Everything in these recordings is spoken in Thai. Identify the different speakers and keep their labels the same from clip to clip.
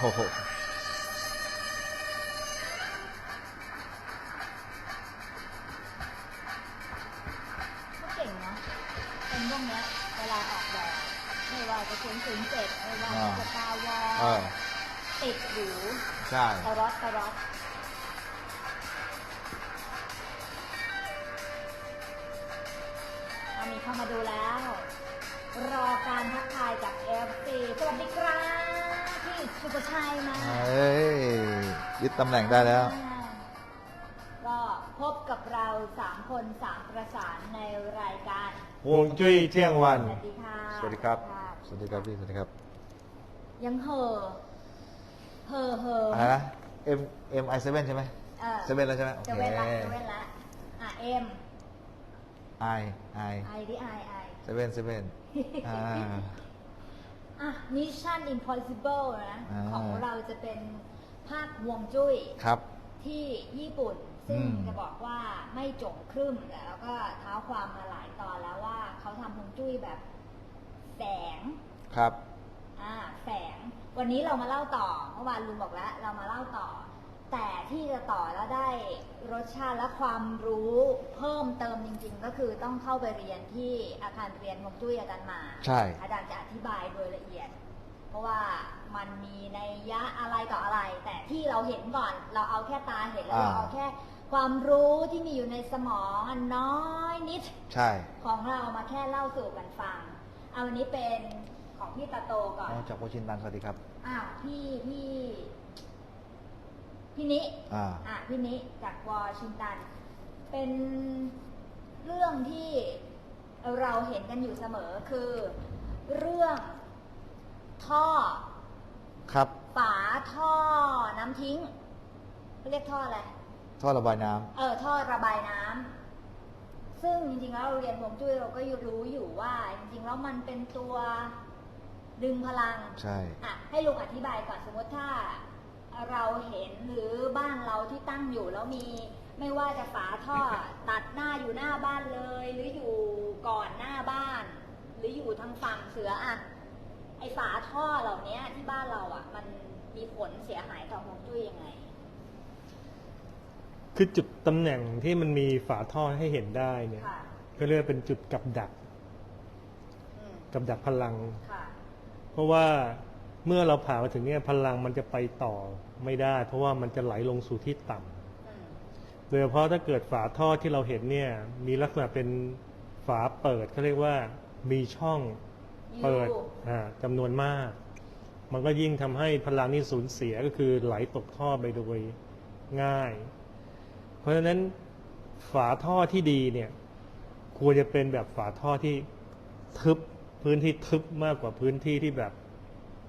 Speaker 1: โอ้โห
Speaker 2: ก็เก่งเนาะเป็นพวกเนี้ยเวลาออกแบบไม่ว่าจะศูนย์ศูนย์เจ็ดไม่ว่าจะตาวอ
Speaker 1: เออ
Speaker 2: ติดหรู
Speaker 1: ใช่
Speaker 2: ตะรอดตะรอดเอามีเข้ามาดูแล้ว รอการทักทายจากเอฟซีสวัสดีครับ พี่สุภชัยมา
Speaker 1: เอ้ยยึดตำแหน่งได้แล้ว
Speaker 2: ก็พบกับเราสามคนสามประสานในรายการ
Speaker 1: ฮวงจุ้ยเที่ยงวัน
Speaker 2: สวัสดีค่ะ
Speaker 1: สวัสดีครับ สวัสดีครับพี่สวัสดีครับ
Speaker 2: ยังเห่อเห่อเห่อ
Speaker 1: อะไรนะ M M I 7ใช่ไหม
Speaker 2: ออ
Speaker 1: เซเว่นแล้วใช่ไหมโอเค
Speaker 2: จะเว้นละจะเว้นละอะเอ็ม
Speaker 1: I I
Speaker 2: ไอดิไอไอ
Speaker 1: เซเว่นเซเว่นอ่า
Speaker 2: อะ Mission Impossible นะ
Speaker 1: อ่า
Speaker 2: ของเราจะเป็นภาคห่วงจุ้ย
Speaker 1: ครับ
Speaker 2: ที่ญี่ปุ่น ซึ่ง
Speaker 1: อืม
Speaker 2: จะบอกว่าไม่จงครึ่มแล้วก็เท้าความมาหลายตอนแล้วว่าเขาทำห่วงจุ้ยแบบแสง
Speaker 1: ครับ
Speaker 2: อ่าแสงวันนี้เรามาเล่าต่อเมื่อวานลุงบอกแล้ว เรามาเล่าต่อ แต่ที่จะต่อแล้วได้รสชาติและความรู้เพิ่มเติมจริง ๆ ก็คือต้องเข้าไปเรียนที่อาคารเรียนฮวงจุ้ยอาจารย์หมา
Speaker 1: ใช่
Speaker 2: อาจารย์จะอธิบายโดยละเอียด เพราะว่ามันมีในยยะอะไรต่ออะไร แต่ที่เราเห็นก่อนเราเอาแค่ตาเห็นแล้ว
Speaker 1: อ่า
Speaker 2: เราเอาแค่ความรู้ที่มีอยู่ในสมองอันน้อยนิด
Speaker 1: ใช่
Speaker 2: ของเรามาแค่เล่าสู่กันฟัง เอาวันนี้เป็นของพี่ตาโตก่อน
Speaker 1: อ๋อจากวอชิงตันสวัสดีครับ
Speaker 2: อ้าวพี่พี่ พี่นิ
Speaker 1: อ่า
Speaker 2: อะพี่นิจากวอชิงตัน เป็นเรื่องที่เราเห็นกันอยู่เสมอคือ เรื่องท่อ
Speaker 1: ครับ
Speaker 2: ฝาท่อน้ำทิ้งเขาเรียกท่ออะไร
Speaker 1: ท่อระบายน้ำ
Speaker 2: เออท่อระบายน้ำซึ่งจริงๆแล้วเราเรียนฮวงจุ้ยเราก็รู้อยู่ว่า จริงๆแล้วมันเป็นตัวดึงพลัง
Speaker 1: ใช่
Speaker 2: อะให้ลุงอธิบายก่อนสมมติถ้า เราเห็นหรือบ้านเราที่ตั้งอยู่แล้วมีไม่ว่าจะฝาท่อตัดหน้าอยู่หน้าบ้านเลย หรืออยู่ก่อนหน้าบ้าน หรืออยู่ทางฝั่งเสืออะไอฝาท่อเหล่านี้ที่บ้านเราอะมันมีผลเสียหายต่อฮวงจุ้ยยังไง
Speaker 3: คือจุดตำแหน่งที่มันมีฝาท่อให้เห็นได้เนี่ย
Speaker 2: ค่ะ
Speaker 3: ก็เรียกว่าเป็นจุดกับดัก
Speaker 2: อืม
Speaker 3: กับดักพลัง
Speaker 2: ค่ะ
Speaker 3: เพราะว่าเมื่อเราผ่านมาถึงเนี่ยพลังมันจะไปต่อ ไม่ได้ เพราะว่ามันจะไหลลงสู่ที่ต่ำ
Speaker 2: อืม
Speaker 3: โดยเฉพาะถ้าเกิดฝาท่อที่เราเห็นเนี่ย มีลักษณะเป็นฝาเปิดเขาเรียกว่ามีช่องเปิด
Speaker 2: อยู่
Speaker 3: อ่าจำนวนมาก มันก็ยิ่งทำให้พลังนี่สูญเสียก็คือไหลตกท่อไปโดยง่าย เพราะฉะนั้นฝาท่อที่ดีเนี่ยควรจะเป็นแบบฝาท่อที่ทึบพื้นที่ทึบมากกว่าพื้นที่ที่แบบ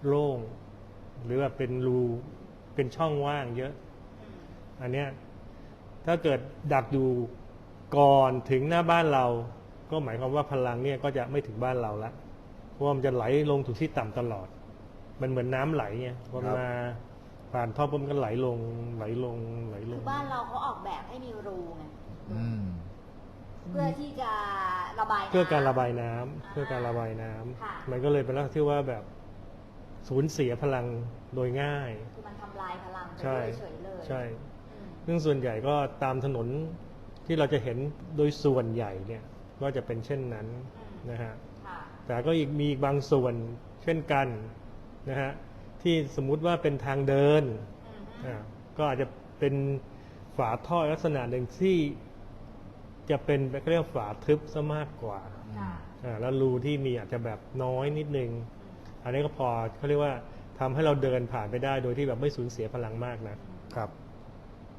Speaker 3: โล่ง หรือว่าเป็นรู เป็นช่องว่างเยอะ
Speaker 2: อืม
Speaker 3: อันเนี้ยถ้าเกิดดักอยู่ก่อนถึงหน้าบ้านเรา ก็หมายความว่าพลังเนี่ยก็จะไม่ถึงบ้านเราละเพราะว่ามันจะไหลลงถูกที่ต่ำตลอด มันเหมือนน้ำไหลไงพอมัน
Speaker 1: ครับ
Speaker 3: มาผ่านท่อปุ๊บมันก็ไหลลงไหลลงไหลล
Speaker 2: คื
Speaker 3: ง
Speaker 2: อบ้านเราเขาออกแบบให้มีรูไง
Speaker 1: อืม
Speaker 2: เพื่อที่จะระบายน้ำ
Speaker 3: เพื่อการระบายน้ำเพื่อการระบายน้ำ
Speaker 2: ค่ะ
Speaker 3: มันก็เลยเป็นลักษณะที่ว่าแบบสูญเสียพลัง โดยง่าย
Speaker 2: คือมันทำลายพลังไป
Speaker 3: ใช่
Speaker 2: เฉยๆเลย
Speaker 3: ใช่
Speaker 2: อืม
Speaker 3: ซึ่งส่วนใหญ่ก็ตามถนนที่เราจะเห็นโดยส่วนใหญ่เนี่ยก็จะเป็นเช่นนั้นนะฮะ
Speaker 2: ค่ะ
Speaker 3: แต่ก็อีกมีอีกบางส่วนเช่นกันนะฮะที่สมมุติว่าเป็นทางเดิน
Speaker 2: อืม
Speaker 3: อ่าก็อาจจะเป็นฝาท่อลักษณะหนึ่งที่จะเป็นเขาเรียกว่าฝาทึบซะมากกว่า
Speaker 2: ค่ะ
Speaker 3: อ่าแล้วรูที่มีอาจจะแบบน้อยนิดนึง อันนี้ก็พอเขาเรียกว่า ทำให้เราเดินผ่านไปได้โดยที่แบบไม่สูญเสียพลังมากนะครับ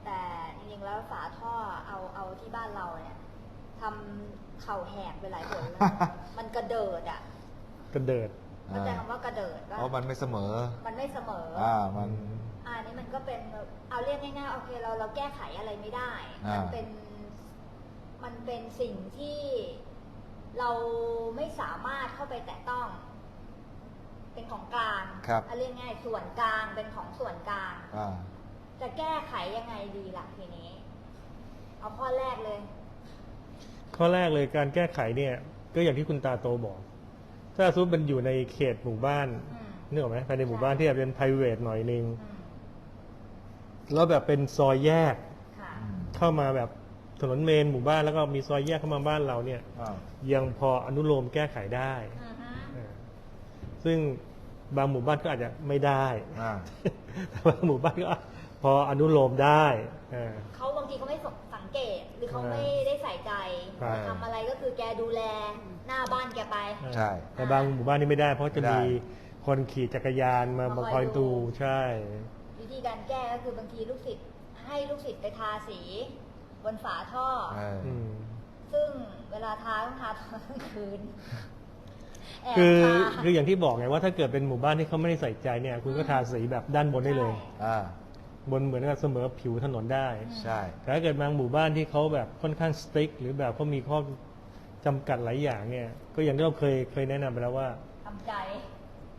Speaker 2: แต่จริงๆแล้วฝาท่อเอาเอาที่บ้านเราเนี่ยทำเข่าแหกไปหลายหนแล้วมันกระเดิดอะ
Speaker 3: กระเดิด
Speaker 2: มันจะคำว่ากระเดิดว่า
Speaker 1: เพราะมันไม่เสมอ
Speaker 2: มันไม่เสมออ
Speaker 1: อ่ามัน
Speaker 2: อันนี้มันก็เป็นเอาเรียกง่ายๆโอเคเราเราแก้ไขอะไรไม่ได้
Speaker 1: อ่ามั
Speaker 2: มันเป็นมันเป็นสิ่งที่เราไม่สามารถเข้าไปแตะต้อง เป็นของกลาง
Speaker 1: ครับ
Speaker 2: เอาเรียกง่ายส่วนกลางเป็นของส่วนกลาง
Speaker 1: อ่า
Speaker 2: จะแก้ไขยังไงดีล่ะทีนี้ เอาข้อแรกเลย
Speaker 3: ข้อแรกเลยการแก้ไขเนี่ยก็อย่างที่คุณตาโตบอก ถ้าสมมติมันอยู่ในเขตหมู่บ้าน
Speaker 2: อืม
Speaker 3: นึกออกไหมภายในหมู่บ้านที่แบบเป็น private หน่อยนึง
Speaker 2: อืม
Speaker 3: แล้วแบบเป็นซอยแยก
Speaker 2: ค่ะ
Speaker 1: อืม
Speaker 3: เข้ามาแบบถนนเมนหมู่บ้านแล้วก็มีซอยแยกเข้ามาบ้านเราเนี่ย
Speaker 1: อ่า
Speaker 3: ยังพออนุโลมแก้ไขได้
Speaker 2: อือฮึ
Speaker 3: เออ ซึ่งบางหมู่บ้านก็อาจจะไม่ได้
Speaker 1: อ่า
Speaker 3: แต่บางหมู่บ้านก็พออนุโลมได้เออ
Speaker 2: เขาบางทีเขาไม่สังเกตหรือเขา
Speaker 3: ใช่
Speaker 2: ไม่ได้ใส่ใจ
Speaker 3: ใช่
Speaker 2: ทำอะไรก็คือแกดูแลหน้าบ้านแกไป
Speaker 1: ใช่
Speaker 3: แต่บางหมู่บ้านนี่ไม่ได้ เพราะจะ
Speaker 1: ไม่ได้
Speaker 3: มีคนขี่จักรยานมา
Speaker 2: มา
Speaker 3: มา
Speaker 2: ค
Speaker 3: ค
Speaker 2: อ
Speaker 3: อยย
Speaker 2: ดู
Speaker 3: ดูใช่
Speaker 2: วิธีการแก้ก็คือบางทีลูกศิษย์ให้ลูกศิษย์ไปทาสี บนฝาท่อ
Speaker 1: เออ
Speaker 3: อืม
Speaker 2: ซึ่งเวลาทาต้องทาตอนกลางคืน แอบ
Speaker 3: คือ
Speaker 2: ทา
Speaker 3: คืออย่างที่บอกไงว่าถ้าเกิดเป็นหมู่บ้านที่เขาไม่ได้ใส่ใจเนี่ย คุณก็ทาสีแบบด้านบนได้เลย
Speaker 1: อ่า
Speaker 3: บนเหมือนกับเสมอผิวถนนได้
Speaker 1: ใช่
Speaker 3: แต่ถ้าเกิดบางหมู่บ้านที่เขาแบบค่อนข้างสติ๊กหรือแบบเขามีข้อจำกัดหลายอย่างเนี่ย ก็อย่างที่เราเคยเคยแนะนำไปแล้วว่า
Speaker 2: ทำใจ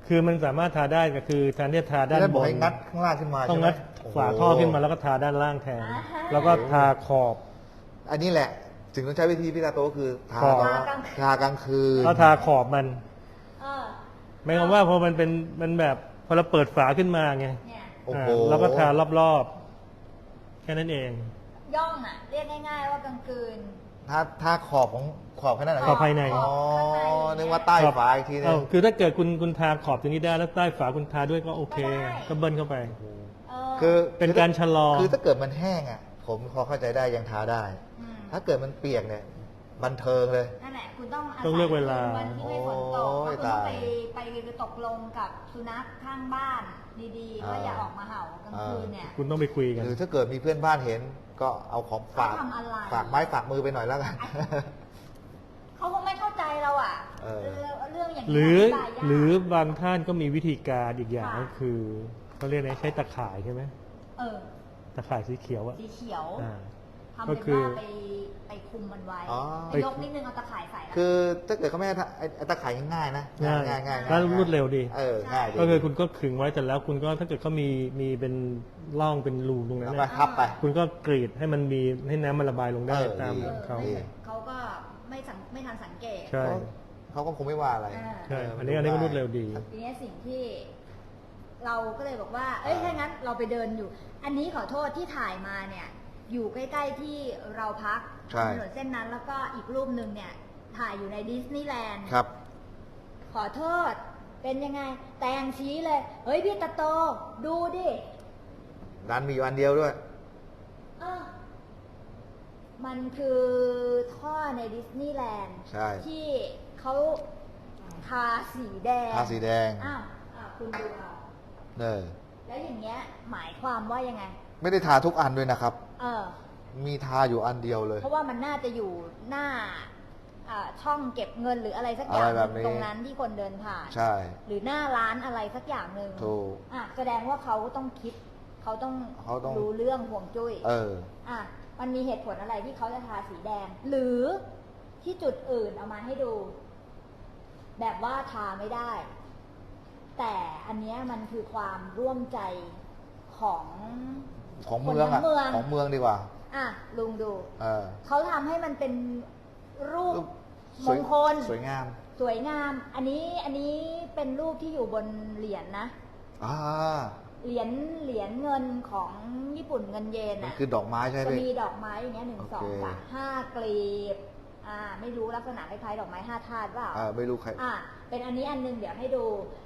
Speaker 3: คือมันสามารถทาได้ก็คือแทนที่จะทาด้าน
Speaker 1: แล้ว
Speaker 3: บบ
Speaker 1: อก
Speaker 3: น
Speaker 1: ให้งัดข้างล่างขึ้นมา
Speaker 3: ต้อง
Speaker 1: ใช่ไหม
Speaker 3: งัดฝาท่อขึ้นมาแล้วก็ทาด้านล่างแทน
Speaker 2: อ่าฮะ
Speaker 3: แล้วก็ทาขอบ
Speaker 1: อันนี้แหละ ถึงต้องใช้วิธีพี่ตาโตก็คือทา
Speaker 3: ขอบ
Speaker 1: ตอนทากลางคืน
Speaker 3: แล้วทาขอบมัน
Speaker 2: เออ
Speaker 3: หมายความว่าพอมันเป็นมันแบบพอเราเปิดฝาขึ้นมาไง
Speaker 2: เนี่ย
Speaker 1: โอ้โห
Speaker 3: อ่าแล้วก็ทารอบๆ แค่นั้นเอง
Speaker 2: ย่องอะ เรียกง่าย ๆว่ากลางคืน
Speaker 1: ทาทาขอบของขอบแค่นั้นเหร
Speaker 3: ขอบภายใน
Speaker 1: อ๋อ
Speaker 2: ข้างใน
Speaker 1: นึกว่าใต้ฝาอีกทีนึ
Speaker 3: เอ้างคือถ้าเกิดคุณคุณทาขอบตรงนี้ได้แล้วใต้ฝาคุณทาด้วยก็โอเค
Speaker 2: ก็ได้
Speaker 3: ก็เบิ้ลเข้าไป
Speaker 2: เออ
Speaker 1: คือ
Speaker 3: เป็นการชะลอ
Speaker 1: คือถ้าเกิดมันแห้งอะ ผมพอเข้าใจได้ยังทาได้
Speaker 2: ม
Speaker 1: ถ้าเกิดมันเปียกเนี่ยบันเทิงเลย
Speaker 2: นั่นแหละคุณต้องาศัย
Speaker 3: ต้องเลือกเวลา
Speaker 2: วันที่ไม่ฝนตก
Speaker 1: โอ้
Speaker 2: ก็
Speaker 1: ย
Speaker 2: คุณต้อง
Speaker 1: ตาย
Speaker 2: ไปไปตกลงกับสุนัขข้างบ้านดีๆว่า
Speaker 1: อ่า
Speaker 2: อย่าออกมาเห่ากลางคืนเนี่ย
Speaker 3: คุณต้องไปคุยกัน
Speaker 1: หรือถ้าเกิดมีเพื่อนบ้านเห็น ก็เอาของฝาก
Speaker 2: เขาทำอะไร
Speaker 1: ฝากไม้ฝากมือไปหน่อยแล้วกัน
Speaker 2: เขาคงไม่เข้าใจเราอะ
Speaker 1: เออ
Speaker 2: เรื่องอย่าง
Speaker 3: ห
Speaker 2: นี้
Speaker 3: รือ
Speaker 2: ธิบายยาก
Speaker 3: หรือบางท่านก็มีวิธีการอีกอย่าง
Speaker 2: ค่ะ
Speaker 3: ก็คือเขาเรียกอะไรใช้ตะข่ายใช่ไหม
Speaker 2: เออ
Speaker 3: ตะข่ายสีเขียวอะ
Speaker 2: สีเขียว
Speaker 3: อ่า
Speaker 2: ทำ
Speaker 3: ก็
Speaker 2: เป็น
Speaker 3: คือ
Speaker 2: ว่าไปไปคุมมันไว้
Speaker 1: อ๋อ
Speaker 2: ไปยกนิดนึงเอาตะข่ายใส่แล้ว
Speaker 1: คือถ้าเกิดเขาไม่ให้ทาไอ้ไอ้ตะข่ายง่ายๆนะ
Speaker 3: ง่าย
Speaker 1: ง่ายง่าย
Speaker 3: แล้วรวดเร็วดี
Speaker 1: เออง่ายดี
Speaker 3: ก็คือคุณก็ขึงไว้แต่แล้วคุณก็ถ้าเกิดเขามีมีเป็นร่องเป็นรูตรงนั้
Speaker 1: แล้
Speaker 3: น
Speaker 1: วก็
Speaker 3: เนี่ย
Speaker 1: ทับไป
Speaker 3: คุณก็กรีดให้มันมีให้น้ำมันระบายลงได้
Speaker 1: เออ
Speaker 3: ตาม
Speaker 1: ดี
Speaker 2: เออ
Speaker 3: เขา
Speaker 2: ไม่เขาก็ไม่สังไม่ทันสังเกต
Speaker 3: ใช่
Speaker 1: เขาก็คงไม่ว่าอะไร
Speaker 2: อ่า
Speaker 3: ใช่อันนี้อันนี้ก็รวดเร็วดี
Speaker 2: ทีนี้สิ่งที่ เราก็เลยบอกว่า เอ้ย
Speaker 1: อ่า
Speaker 2: ถ้างั้นเราไปเดินอยู่ อันนี้ขอโทษที่ถ่ายมาเนี่ย อยู่ใกล้ ๆที่เราพัก
Speaker 1: ใช่
Speaker 2: ถนนเส้นนั้นแล้วก็อีกรูปหนึ่งเนี่ย ถ่ายอยู่ในดิสนีย์แลนด์
Speaker 1: ครับ
Speaker 2: ขอโทษ เป็นยังไง แตงชี้เลย เฮ้ยพี่ตะโต ดูดิ
Speaker 1: ร้านมีอยู่อันเดียวด้วย
Speaker 2: เออมันคือท่อในดิสนีย์แลนด์
Speaker 1: ใช่
Speaker 2: ที่เขาทาสีแดง
Speaker 1: ทาสีแดง
Speaker 2: อ้าวอ้าวคุณดูเอา
Speaker 1: เออ
Speaker 2: แล้วอย่างเงี้ย หมายความว่ายังไง
Speaker 1: ไม่ได้ทาทุกอันด้วยนะครับ
Speaker 2: เออ
Speaker 1: มีทาอยู่อันเดียวเลย
Speaker 2: เพราะว่ามันน่าจะอยู่หน้าอ่าช่องเก็บเงินหรืออะไรสักอย่าง
Speaker 1: อะไรแบบนี้
Speaker 2: ตรงนั้นที่คนเดินผ่าน
Speaker 1: ใช่
Speaker 2: หรือหน้าร้านอะไรสักอย่างหนึ่ง
Speaker 1: ถูก
Speaker 2: อะแสดงว่าเขาต้องคิด เขาต้อง
Speaker 1: เขาต้อง
Speaker 2: รู้เรื่องห่วงจุ้ย
Speaker 1: เออ
Speaker 2: อะมันมีเหตุผลอะไรที่เขาจะทาสีแดง หรือที่จุดอื่นเอามาให้ดู แบบว่าทาไม่ได้ แต่อันเนี้ยมันคือความร่วมใจของ
Speaker 1: ของเมืองอะ
Speaker 2: คนทั้งเมือง
Speaker 1: ของเมืองดีกว่า
Speaker 2: อะลุงดู
Speaker 1: เออ
Speaker 2: เขาทำให้มันเป็นรูป
Speaker 1: รูป
Speaker 2: ม
Speaker 1: สวย
Speaker 2: งคล
Speaker 1: สวยงาม
Speaker 2: สวยงาม อันนี้อันนี้เป็นรูปที่อยู่บนเหรียญนะ
Speaker 1: อ่า
Speaker 2: เหรียญเหรียญเงินของญี่ปุ่นเงินเยน
Speaker 1: มัน
Speaker 2: อะ
Speaker 1: คือดอกไม้ใช่ไห
Speaker 2: จะ
Speaker 1: ม
Speaker 2: มีดอกไม้อย่างเงี้ยหนึ่ง
Speaker 1: โอเค
Speaker 2: สองสามห้ากลีบ อ่า ไม่รู้ลักษณะคล้ายๆดอกไม้ห้าธาตุเปล่า
Speaker 1: อ่าไม่รู้ใคร
Speaker 2: อ่า เป็นอันนี้อันหนึงเดี๋ยวให้ดู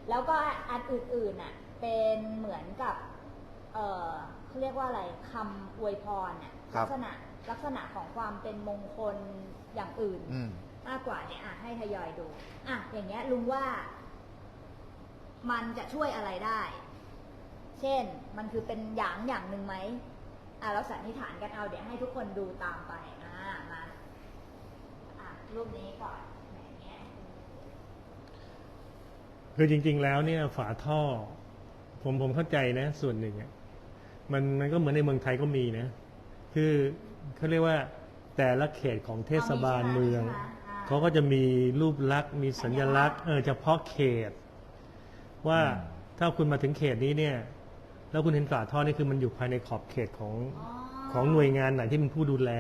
Speaker 2: แล้วก็อันอื่นๆน่ะ เป็นเหมือนกับ เออ เขาเรียกว่าอะไรคำอวยพรน่ะ
Speaker 1: ครั
Speaker 2: ลั
Speaker 1: บ
Speaker 2: ษณะลักษณะของความเป็นมงคลอย่างอื่น
Speaker 1: อืม
Speaker 2: มากกว่าเนี่ยอะให้ทยอยดู อะ อย่างเงี้ยลุงว่า มันจะช่วยอะไรได้ เช่น มันคือเป็นอย่างอย่างหนึ่งไหมอะเราสันนิษฐานกันเอาเดี๋ยวให้ทุกคนดูตามไป อ่ามา อะรูปนี้ก่อนอย่างเงี้ย
Speaker 3: คือจริงๆแล้วเนี่ยฝาท่อ ผมผมเข้าใจนะส่วนหนึ่งอะ มันมันก็เหมือนในเมืองไทยก็มีนะ คือเขาเรียกว่าแต่ละเขตของเทศบาลเมือง
Speaker 2: ใช่ไหมอ่า
Speaker 3: เขาก็จะมีรูปลักษณ์มีสัญลักษณ์เออเฉพาะเขต ว่า
Speaker 1: อืม
Speaker 3: ถ้าคุณมาถึงเขตนี้เนี่ย แล้วคุณเห็นฝาท่อนี่คือมันอยู่ภายในขอบเขตของ
Speaker 2: อ๋อ
Speaker 3: ของหน่วยงานไหนที่เป็นผู้ดูแล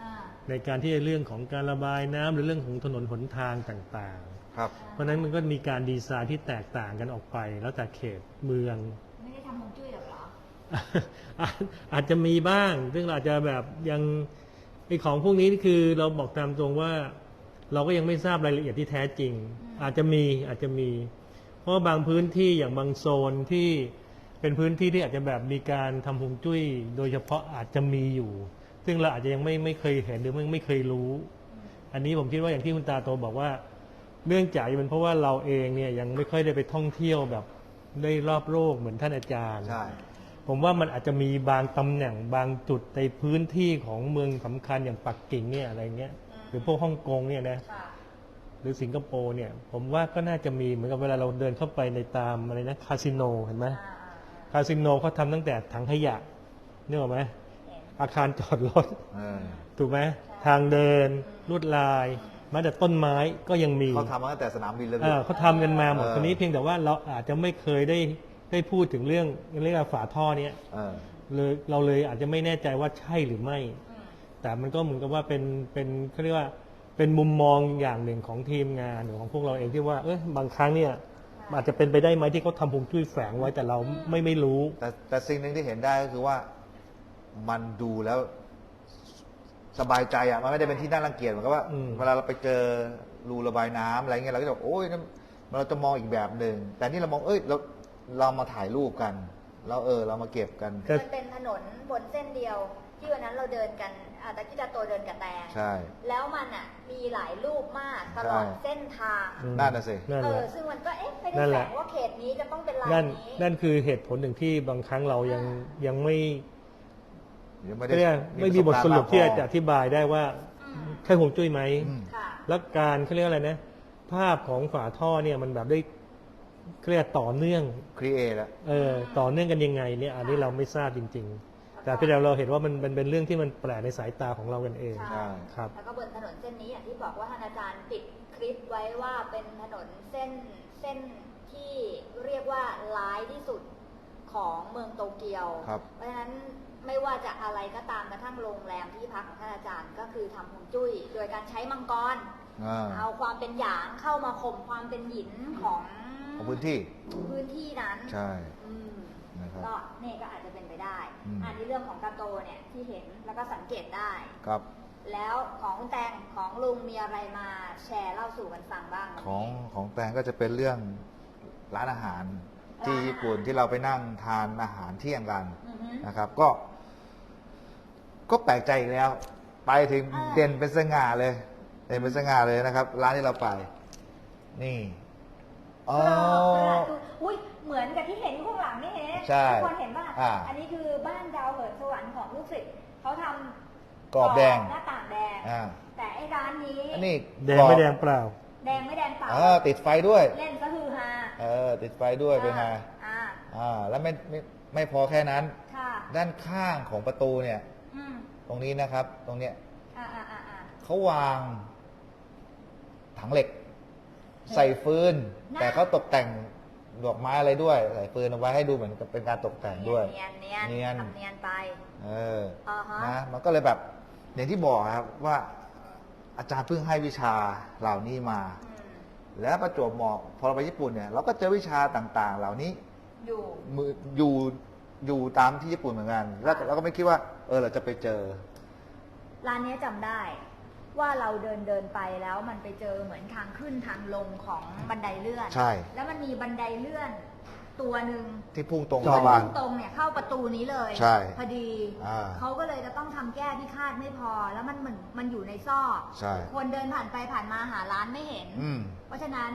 Speaker 2: อ่า
Speaker 3: ในการที่จะเรื่องของการระบายน้ำหรือเรื่องของถนนหนทางต่าง
Speaker 1: ครับ
Speaker 3: เพราะฉะนั้นมันก็มีการดีไซน์ที่แตกต่างกันออกไป แล้วแต่เขตเมือง
Speaker 2: ไม่ได้ทำฮวงจุ้ยหรอกเหร อ
Speaker 3: อาจอาจจะมีบ้าง ซึ่งเราอาจจะแบบยังไอของพวกนี้นี่คือเราบอกตามตรงว่า เราก็ยังไม่ทราบรายละเอียดที่แท้จริง
Speaker 2: อืม
Speaker 3: อาจจะมีอาจจะมี เพราะว่าบางพื้นที่อย่างบางโซนที่เป็นพื้นที่ที่อาจจะแบบมีการทำฮวงจุ้ย โดยเฉพาะอาจจะมีอยู่ ซึ่งเราอาจจะยังไม่ไม่เคยเห็นหรือไม่ไม่เคยรู้ อันนี้ผมคิดว่าอย่างที่คุณตาโตบอกว่า เนื่องจากเป็นเพราะว่าเราเองเนี่ยยังไม่ค่อยได้ไปท่องเที่ยวแบบได้รอบโลกเหมือนท่านอาจารย์
Speaker 1: ใช่
Speaker 3: ผมว่ามันอาจจะมีบางตำแหน่งบางจุดในพื้นที่ของเมืองสำคัญอย่างปักกิ่งเนี่ยอะไรเงี้ย
Speaker 2: อืม
Speaker 3: หรือพวกฮ่องกงเนี่ยนะ
Speaker 2: ค่ะ
Speaker 3: หรือสิงคโปร์เนี่ย ผมว่าก็น่าจะมีเหมือนกับเวลาเราเดินเข้าไปในตามอะไรนะคาสิโนเห็นไหม
Speaker 2: อ่าอ่า
Speaker 3: คาสิโนเขาทำตั้งแต่ถังขยะนึกออกไหม
Speaker 2: อ่าเห็น
Speaker 3: อาคารจอดรถ
Speaker 1: เออ
Speaker 3: ถูกไหม
Speaker 2: ใช่
Speaker 3: ทางเดิน
Speaker 2: อืม
Speaker 3: ลวดลายแม้แต่ต้นไม้ก็ยังมี
Speaker 1: เขาทำมาตั้งแต่สนามบินเลย
Speaker 3: เออเขาทำกันมาหมด
Speaker 1: เออ
Speaker 3: ทีนี้เพียงแต่ว่าเราอาจจะไม่เคยได้ ได้พูดถึงเรื่องเรียกว่าฝาท่อเนี้ย
Speaker 1: เออ
Speaker 3: เลยเราเลยอาจจะไม่แน่ใจว่าใช่หรือไม่
Speaker 2: อืม
Speaker 3: แต่มันก็เหมือนกับว่าเป็นเป็นเขาเรียกว่าเป็นมุมมองอย่างหนึ่งของทีมงานหรือของพวกเราเองที่ว่าเอ้ยบางครั้งเนี่ยอาจจะเป็นไปได้ไหมที่เขาทำพงจุ้ยแฝงไว้แต่เราไม่ไม่รู้
Speaker 1: แต่แต่สิ่งหนึ่งที่เห็นได้ก็คือว่ามันดูแล้วสบายใจอะมันไม่ได้เป็นที่น่ารังเกียจเหมือนกับว่า
Speaker 3: อืม
Speaker 1: เวลาเราไปเจอรูระบายน้ำอะไรเงี้ยเราก็จะบอกโอ้ยนั่นเราจะมองอีกแบบหนึ่งแต่นี่เรามองเอ้ยเรา เรามาถ่ายรูปกันแล้วเออเรามาเก็บกัน
Speaker 3: ก็
Speaker 2: มันเป็นถนนบนเส้นเดียว ที่วันนั้นเราเดินกันอาตะกี้ตาโตเดินกับแตง
Speaker 1: ใช่
Speaker 2: แล้วมันอะมีหลายรูปมากตลอด
Speaker 1: ใช่
Speaker 2: เส้นทาง
Speaker 3: อืม
Speaker 1: นั่นน่ะสิ
Speaker 3: นั่น
Speaker 2: เอ
Speaker 3: แห
Speaker 2: อ
Speaker 3: ละ
Speaker 2: ซึ่งมันก็เอ๊ะไม่
Speaker 3: นั่
Speaker 2: ได้
Speaker 3: นแห
Speaker 2: แฝ
Speaker 3: ละ
Speaker 2: งว่าเขตนี้จะต้องเป็นลาย
Speaker 3: นั่น
Speaker 2: นี้
Speaker 3: นั่นคือเหตุผลหนึ่งที่บางครั้งเรายัง
Speaker 2: อ่ายั
Speaker 3: ยังไม่
Speaker 1: ยังไม่ได้
Speaker 3: เรียกไม่มีบทสรุปที่จะอธิบายได้ว่า
Speaker 2: อืม
Speaker 3: ใช่หงจุ้ยไหม
Speaker 1: อืม
Speaker 2: ค่ะ
Speaker 3: แล้วการเขาเรียกอะไรนะ ภาพของฝาท่อเนี่ยมันแบบได้ เขาเรียกต่อเนื่อง
Speaker 1: ครีเอทอะ
Speaker 3: เออต่อเนื่องกันยังไงเนี่ยอันนี้เราไม่ทราบจริง ๆ แต่เพียงแต่เราเห็นว่ามันมันเป็นเรื่องที่มันแปลกในสายตาของเรากันเอง
Speaker 2: ใช่
Speaker 3: ครับ
Speaker 2: แล้วก็บนถนนเส้นนี้อย่างที่บอกว่าท่านอาจารย์ติดคลิปไว้ว่าเป็นถนนเส้นเส้นที่เรียกว่าร้ายที่สุดของเมืองโตเกียว
Speaker 1: ครับ
Speaker 2: เพราะฉะนั้นไม่ว่าจะอะไรก็ตามกระทั่งโรงแรมที่พักของท่านอาจารย์ก็คือทำฮวงจุ้ย โดยการใช้มังกร
Speaker 1: อ่า
Speaker 2: เอาความเป็นหยางเข้ามาข่มความเป็นหยินของ
Speaker 1: ของพื้นที่
Speaker 2: พื้นที่นั้น
Speaker 1: ใช่
Speaker 2: อืม
Speaker 1: นะครับ
Speaker 2: ก็นี่ก็อาจจะเป็นไปได้
Speaker 1: อืม
Speaker 2: อันนี้เรื่องของกาโตเนี่ยที่เห็นแล้วก็สังเกตได้
Speaker 1: ครับ
Speaker 2: แล้วของคุณแตงของลุงมีอะไรมาแชร์เล่าสู่กันฟังบ้างวัน
Speaker 1: ของ
Speaker 2: นี้
Speaker 1: ของแตงก็จะเป็นเรื่องร้านอาหาร ที่
Speaker 2: ร้านอาหาร
Speaker 1: ญี่ปุ่นที่เราไปนั่งทานอาหารเที่ยงกัน
Speaker 2: อือฮึ
Speaker 1: นะครับ ก็ ก็แปลกใจอีกแล้ว ไปถึง
Speaker 2: อ่า
Speaker 1: เด่นเป็นสง่าเลย เด่นเป็นสง่าเลยนะครับ ร้านที่เราไป นี่ อ๋อ
Speaker 2: กระดาษคืออุ้ยเหมือนกับที่เห็นข้างหลังนี่เฮ
Speaker 1: ใช่
Speaker 2: ทุกคนเห็นป่ะ
Speaker 1: อ่า
Speaker 2: อันนี้คือบ้านดาวเหินสวรรค์ของลูกศิษย์เขาทำ
Speaker 1: กรอบแดง
Speaker 2: หน้าต่างแดง
Speaker 1: อ่า
Speaker 2: แต่ไอ้ร้านนี้
Speaker 1: อันนี้
Speaker 3: แดงไม่แดงเปล่า
Speaker 2: แดงไม่แดงเปล่า
Speaker 1: ติดไฟด้วย
Speaker 2: เล่นก็คือฮา
Speaker 1: เออ ติดไฟด้วยเป็นไง
Speaker 2: อ่า
Speaker 1: อ่า แล้วไม่ไม่ไม่พอแค่นั้น
Speaker 2: ค่ะ
Speaker 1: ด้านข้างของประตูเนี่ย
Speaker 2: อืม
Speaker 1: ตรงนี้นะครับ ตรงเนี้ย
Speaker 2: อ่าอ่าอ่าอ่า
Speaker 1: เขาวาง ถังเหล็ก ใส่ฟืน
Speaker 2: น่า
Speaker 1: แต่เขาตกแต่งดอกไม้อะไรด้วย ใส่ฟืนเอาไว้ให้ดูเหมือนกับเป็นการตกแต่งด้วย
Speaker 2: เนียนเนียน
Speaker 1: เนียน
Speaker 2: ทำเนียนไป
Speaker 1: เออ
Speaker 2: อ่าฮะ
Speaker 1: นะมันก็เลยแบบอย่างที่บอกครับว่าอาจารย์เพิ่งให้วิชาเหล่านี้มา
Speaker 2: อืม
Speaker 1: แล้วประจวบเหมาะพอเราไปญี่ปุ่นเนี่ยเราก็เจอวิชาต่าง ๆ เหล่านี้
Speaker 2: อยู่
Speaker 1: มืออยู่อยู่ตามที่ญี่ปุ่นเหมือนกัน แล้วเราก็ไม่คิดว่า เออเราจะไปเจอ
Speaker 2: ร้านเนี้ยจำได้ ว่าเราเดินเดินไปแล้วมันไปเจอเหมือนทางขึ้นทางลงของบันไดเลื่อน
Speaker 1: ใช่
Speaker 2: แล้วมันมีบันไดเลื่อน ตัวหนึ่ง
Speaker 1: ที่พุ่งตรง
Speaker 3: จอ
Speaker 1: เข้าบ้าน
Speaker 2: ตรงๆเนี่ยเข้าประตูนี้เลย
Speaker 1: ใช่
Speaker 2: พอดี
Speaker 1: อ่า
Speaker 2: เขาก็เลยจะต้องทำแก้พิคาดไม่พอ แล้วมันเหมือนมันอยู่ในซอก
Speaker 1: ใช่
Speaker 2: คนเดินผ่านไปผ่านมาหาร้านไม่เห็น
Speaker 1: อืม
Speaker 2: เพราะฉะนั้น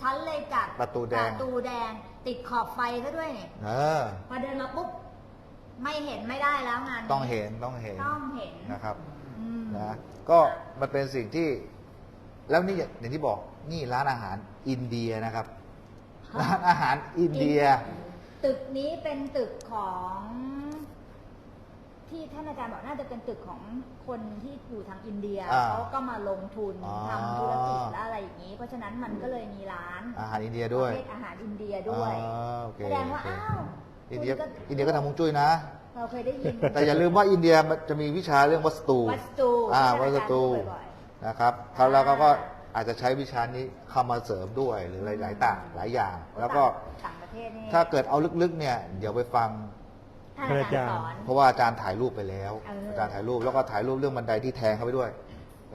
Speaker 2: ฉันเลยจัด
Speaker 1: ประตูแดง
Speaker 2: ประตูแดง ติดขอบไฟซะด้วยเนี่ย
Speaker 1: เออ
Speaker 2: พอเดินมาปุ๊บไม่เห็นไม่ได้แล้วงานนี้
Speaker 1: ต้องเห็นต้องเห็น
Speaker 2: ต้องเห็น
Speaker 1: นะครับ
Speaker 2: อืม
Speaker 1: นะ ก็มันเป็นสิ่งที่ แล้วนี่อย่างที่บอกนี่ร้านอาหารอินเดียนะครับ ร้านอาหารอินเดีย
Speaker 2: ตึกนี้เป็นตึกของ ที่ท่านอาจารย์บอกน่าจะเป็นตึกของคนที่อยู่ทางอินเดีย
Speaker 1: อ่า
Speaker 2: เขาก็มาลงทุน
Speaker 1: อ๋อ
Speaker 2: ทำธุรกิจและอะไรอย่างนี้ เพราะฉะนั้นมันก็เลยมีร้าน
Speaker 1: อาหารอินเดียด้วย
Speaker 2: ประเภทอาหารอินเดียด้วย
Speaker 1: อ่าโอเค
Speaker 2: แสดงว่า
Speaker 1: โอเค
Speaker 2: อ้าว
Speaker 1: อินเดีย
Speaker 2: คุณ
Speaker 1: อินเดียก็ทำฮวงจุ้ยนะ
Speaker 2: เราเคยได้ยิน
Speaker 1: แต่อย่าลืมว่าอินเดียมันจะมีวิชาเรื่องวัสตู
Speaker 2: วัสตู
Speaker 1: อ่า
Speaker 2: ที่
Speaker 1: วั
Speaker 2: ท่าน
Speaker 1: ส
Speaker 2: อาจารย์
Speaker 1: ตู
Speaker 2: พูดบ่อย
Speaker 1: นะครับเขาแล้วก็ก็อาจจะใช้วิชานี้เข้ามาเสริมด้วยหรือหลายๆต่างหลายอย่าง แล้วก็
Speaker 2: ต่างประเทศนี่
Speaker 1: ถ้าเกิดเอาลึกๆเนี่ยเดี๋ยวไปฟัง
Speaker 2: ท่านอาจารย์สอน
Speaker 1: เพราะว่าอาจารย์ถ่ายรูปไปแล้ว
Speaker 2: เอออ
Speaker 1: อาจารย์ถ่ายรูปแล้วก็ถ่ายรูปเรื่องบันไดที่แทงเข้าไปด้วย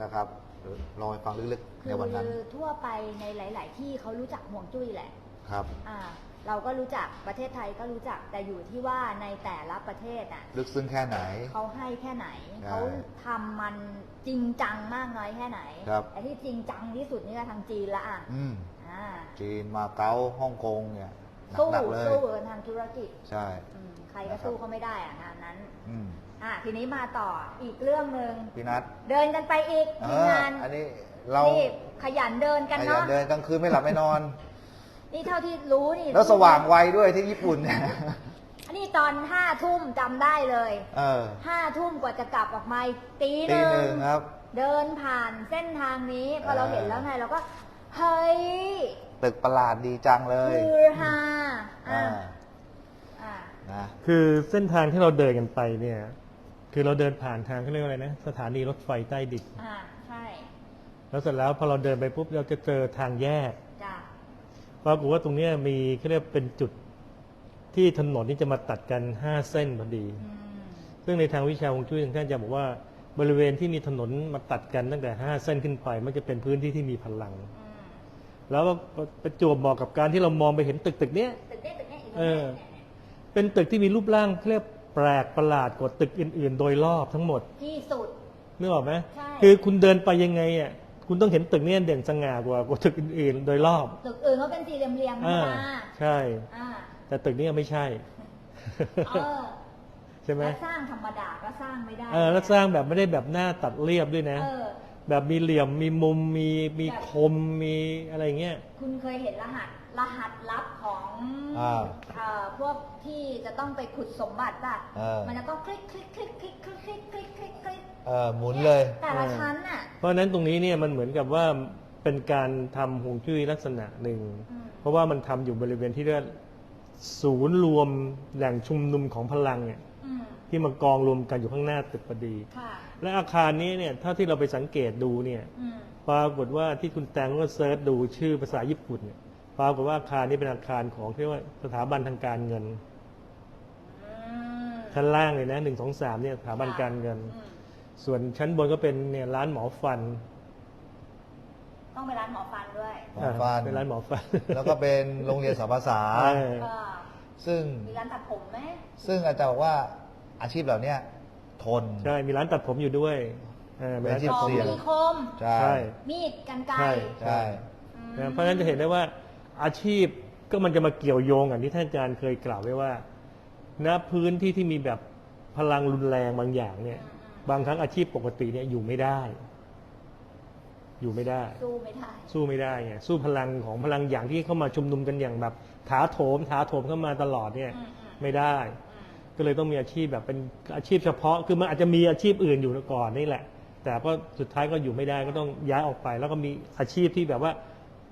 Speaker 1: นะครับเดี๋ยวลองไปฟังลึกๆ
Speaker 2: คื
Speaker 1: ในวันนั้น
Speaker 2: อทั่วไปในหลาย ๆ ที่เขารู้จักห่วงจุ้ยแหละ
Speaker 1: ครับ
Speaker 2: อ่า เราก็รู้จักประเทศไทยก็รู้จักแต่อยู่ที่ว่าในแต่ละประเทศอะ
Speaker 1: ลึกซึ้งแค่ไหน
Speaker 2: เขาให้แค่ไหน
Speaker 1: ใช่
Speaker 2: เขาทำมันจริงจังมากน้อยแค่ไหน
Speaker 1: ครับ
Speaker 2: แต่ที่จริงจังที่สุดนี่ก็ทางจีนละอะ
Speaker 1: อืม
Speaker 2: อ่า
Speaker 1: จีนมาเก๊าฮ่องกงเนี่ย
Speaker 2: สู้
Speaker 1: หนักๆเลย
Speaker 2: สู้กันทางธุรกิจ
Speaker 1: ใช่
Speaker 2: อืมใครก็สู้เขาไม่ได้อะงานนั้น
Speaker 1: อืม
Speaker 2: อะทีนี้มาต่ออีกเรื่องหนึ่ง
Speaker 1: พี่นัท
Speaker 2: เดินกันไปอีก
Speaker 1: เอ
Speaker 2: ทีม
Speaker 1: องา
Speaker 2: น
Speaker 1: อันนี้เรา
Speaker 2: นี่ขยันเดินกัน
Speaker 1: ขยั
Speaker 2: เนาะ
Speaker 1: นเดินกลางคืนไม่หลับไม่นอน
Speaker 2: นี่เท่าที่รู้นี่
Speaker 1: แล้วสว่างไวด้วยที่ญี่ปุ่นเนี่ย
Speaker 2: อันนี้ตอนห้าทุ่มจำได้เลย
Speaker 1: เออ
Speaker 2: ห้าทุ่มกว่าจะกลับออกมาอีกตีห
Speaker 1: ตี
Speaker 2: นึ่
Speaker 1: หนึ่งครับ
Speaker 2: เดินผ่านเส้นทางนี้พอเรา
Speaker 1: เออ
Speaker 2: เห็นแล้วไงเราก็ เฮ้ย
Speaker 1: ตึกประหลาดดีจังเลย
Speaker 2: คือฮาอะ
Speaker 1: อ่า
Speaker 2: อะ
Speaker 1: นะ
Speaker 3: คือเส้นทางที่เราเดินกันไปเนี่ย คือเราเดินผ่านทางเขาเรียกว่าอะไรนะ สถานีรถไฟใต้ดิน
Speaker 2: อะใช่
Speaker 3: แล้วเสร็จแล้วพอเราเดินไปปุ๊บเราจะเจอทางแยก
Speaker 2: จ้ะ
Speaker 3: ปรากฏว่าตรงเนี้ยมีเขาเรียกเป็นจุดที่ถนนที่จะมาตัดกันห้าเส้นพอดี
Speaker 2: อืม
Speaker 3: ซึ่งในทางวิชาฮวงจุ้ยทางท่านจะบอกว่าบริเวณที่มีถนนมาตัดกันตั้งแต่ห้าเส้นขึ้นไป มันจะเป็นพื้นที่ที่มีพลัง
Speaker 2: อืม
Speaker 3: แล้วก็ประจวบเหมาะกับการที่เรามองไปเห็นตึกตึกๆเนี้ย
Speaker 2: ตึกเนี้ยตึกเนี้ยอีก
Speaker 3: เออ
Speaker 2: เนี่ยเนี่ย
Speaker 3: เป็นตึกที่มีรูปร่างเขาเรียกแปลกประหลาดกว่าตึกอื่น ๆ โดยรอบทั้งหมด
Speaker 2: ที่สุด
Speaker 3: นึกออกไหม
Speaker 2: ใช่
Speaker 3: คือคุณเดินไปยังไงอะ คุณต้องเห็นตึกเนี้ยเด่นสง่ากว่ากว่าตึกอื่นๆ โดยรอบ
Speaker 2: ตึกอื่นเขาเป็นสี่เหลี่ยมๆธรรม
Speaker 3: อ่า
Speaker 2: ดา
Speaker 3: ใช่
Speaker 2: อ่า
Speaker 3: แต่ตึกเนี้ยไม่ใช่
Speaker 2: เออ
Speaker 3: ใช่ไหม
Speaker 2: และสร้างธรรมดาก็สร้างไม่ได้
Speaker 3: เออแล้วสร้างแบบไม่ได้แบบหน้าตัดเรียบด้วยนะ
Speaker 2: เออ
Speaker 3: แบบมีเหลี่ยมมีมุมมีมี
Speaker 2: แบบ
Speaker 3: คมมีอะไรเงี้ย
Speaker 2: คุณเคยเห็นรหัส รหัสลับของ
Speaker 1: อ่า
Speaker 2: เอ่อพวกที่จะต้องไปขุดสมบัติป่ะ
Speaker 1: เออ
Speaker 2: มันจะต้องคลิกคลิกคลิกคลิกคลิกคลิกคลิกคลิกคลิก
Speaker 1: เออหมุนเลย
Speaker 2: แต่ละชั้นน่ะ
Speaker 3: เพราะฉะนั้นตรงนี้เนี่ยมันเหมือนกับว่าเป็นการทำฮวงจุ้ยลักษณะหนึ่ง
Speaker 2: อืม
Speaker 3: เพราะว่ามันทำอยู่บริเวณที่เรียกว่าศูนย์รวมแหล่งชุมนุมของพลังเนี่ย
Speaker 2: อืม
Speaker 3: ที่มากองรวมกันอยู่ข้างหน้าตึกพอดี
Speaker 2: ค่ะ
Speaker 3: และอาคารนี้เนี่ยถ้าที่เราไปสังเกตดูเนี่ย
Speaker 2: อืม
Speaker 3: ปรากฏว่าที่คุณแตงก็เซิร์ชดูชื่อภาษาญี่ปุ่นเนี่ย ปรากฏว่าอาคารนี้เป็นอาคารของเรียกว่าสถาบันทางการเงิน
Speaker 2: อืม
Speaker 3: ชั้นล่างเลยนะหนึ่งสองสามเนี่ยสถาบันการเงิน
Speaker 2: อืม
Speaker 3: ส่วนชั้นบนก็เป็นเนี่ยร้านหมอฟัน
Speaker 2: ต้องไปร้านหมอฟันด้วย
Speaker 1: หมอฟัน
Speaker 3: เป็นร้านหมอฟัน
Speaker 1: แล้วก็เป็นโรงเรียนสอนภาษา
Speaker 3: เออ
Speaker 2: ก็
Speaker 1: ซึ่ง
Speaker 2: มีร้านตัดผมไหม
Speaker 1: ซึ่งอาจารย์บอกว่าอาชีพเหล่าเนี้ยทน
Speaker 3: ใช่มีร้านตัดผมอยู่ด้วยเออมีร้าน
Speaker 1: เป็นอาชี
Speaker 3: ตั
Speaker 1: พ
Speaker 3: ดผม
Speaker 1: เสี่ยง
Speaker 2: มีคม
Speaker 1: ใช่
Speaker 3: ใช่
Speaker 2: มีดกันไกร
Speaker 3: ใช่
Speaker 1: ใช่
Speaker 2: อืม
Speaker 3: นะเพราะฉะนั้นจะเห็นได้ว่า อาชีพก็มันจะมาเกี่ยวโยงกับที่ท่านอาจารย์เคยกล่าวไว้ว่าณพื้นที่ที่มีแบบพลังรุนแรงบางอย่างเนี่ย บางครั้งอาชีพปกติเนี่ยอยู่ไม่ได้ อยู่ไม่ได้
Speaker 2: สู้ไม่ได้
Speaker 3: สู้ไม่ได้ไงสู้พลังของพลังอย่างที่เข้ามาชุมนุมกันอย่างแบบถาโถมถาโถมเข้ามาตลอดเนี่ย
Speaker 2: อืมอืม
Speaker 3: ไม่ได้
Speaker 2: อืม
Speaker 3: ก็เลยต้องมีอาชีพแบบเป็นอาชีพเฉพาะ คือมันอาจจะมีอาชีพอื่นอยู่ก่อนนี่แหละ แต่ก็สุดท้ายก็อยู่ไม่ได้ก็ต้องย้ายออกไป แล้วก็มีอาชีพที่แบบว่า